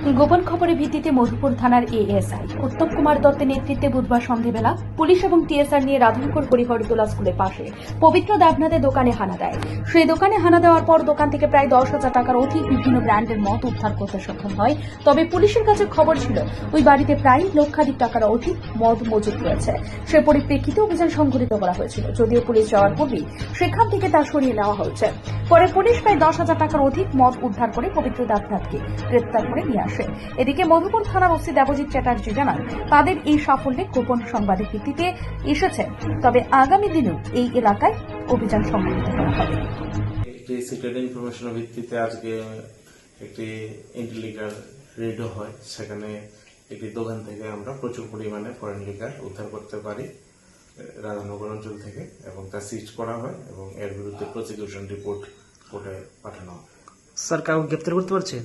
গোপন খবরের ভিত্তিতে মধুপুর থানার এএসআই উত্তম কুমার দত্তের নেতৃত্বে বুধবার সন্ধেবেলা পুলিশ এবং টিএসআর নিয়ে রাধানগর হরিহরদোলা স্কুলের পাশে পবিত্র দেবনাথের দোকানে হানা দেয়। সেই দোকানে হানা দেওয়ার পর দোকান থেকে প্রায় দশ হাজার টাকার অধিক বিভিন্ন ব্র্যান্ডের মদ উদ্ধার করতে সক্ষম হয়। তবে পুলিশের কাছে খবর ছিল, ওই বাড়িতে প্রায় লক্ষাধিক টাকার অধিক মদ মজুদ রয়েছে। সে পরিপ্রেক্ষিতে অভিযান সংঘটিত করা হয়েছিল। যদিও পুলিশ যাওয়ার পূর্বেই সেখান থেকে তা সরিয়ে নেওয়া হয়েছে। পরে পুলিশ প্রায় দশ হাজার টাকার অধিক মদ উদ্ধার করে পবিত্র দেবনাথকে গ্রেপ্তার করে নিয়ে এদিকে মধুপুর থানার ওসি দেবজিৎ চ্যাটার্জি জানান তাদের এই সাফল্যে গোপন সংবাদের ভিত্তিতে এসেছে। তবে আগামী দিনেও এই এলাকায় অভিযান সংঘটিত করা হবে। একটি সিক্রেট ইনফরমেশনের ভিত্তিতে আজকে একটি ইন্টেলিগার রেডিও হয়। সেখানে একটি দোকান থেকে আমরা প্রচুর পরিমাণে ফরেন লিকার উদ্ধার করতে পারি আহ, রাধানগর অঞ্চল থেকে এবং তা সিজ করা হয় এবং এর বিরুদ্ধে প্রসিকিউশন রিপোর্ট কোর্টে পাঠানো হয়। স্যার কাউকে গ্রেপ্তার করতে পারছেন?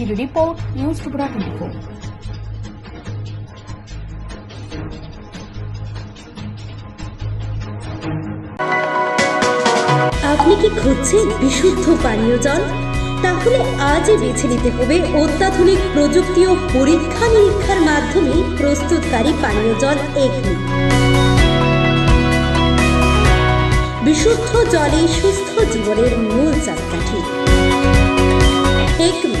Video report, News Tripura 24. আপনি কি খুঁজছেন বিশুদ্ধ পানীয় জল? তাহলে আজই বেছে নিতে হবে অত্যাধুনিক প্রযুক্তি ও পরীক্ষা নিরীক্ষার মাধ্যমে প্রস্তুতকারী পানীয় জল এগনি। বিশুদ্ধ জলে সুস্থ জীবনের মূল চাকাঠি। একমি